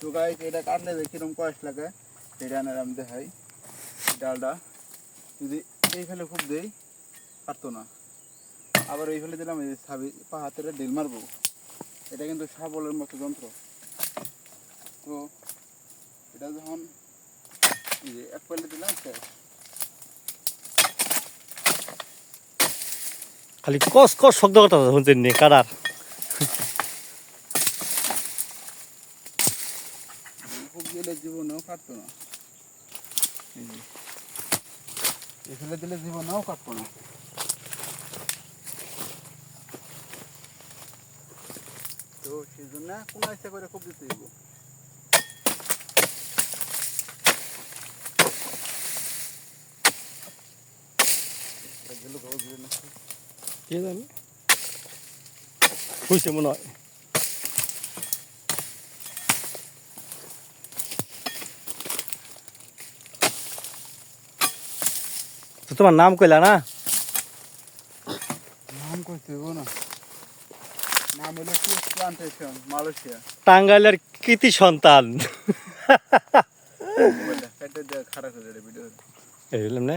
তো গাইস এটা কাটলে যে কীরকম কষ্ট লাগে? সেটা আনার আমি দেখাই। ডালটা যদি এই ফেলে খুব দেই পারতো না। আবার এই ফেলে দিলাম এই সাবি পা হাতের ডিল মারবো। এটা কিন্তু শাবলের মতো যন্ত্র। তো এটা যখন এক ফেলে দিলাম শেষ খালি কস কস শব্দ কথা শুনছেন কারার। খুব দিলে জীবনেও কাটতো না এই যে। এই ফেলে দিলে জীবনেও কাটতো না তো সেই জন্য কোনো ইচ্ছা করে খুব দিতে হইব গেল গাও দিলে না কে জানি হয়েছে মনে হয় তো তোমার নাম কইলা না? নাম কইতে না। নাম হলো কি? Plantation Malaysia. টাঙ্গাইলের কৃতি সন্তান। খারাপ হয়ে যাবে ভিডিও এই না?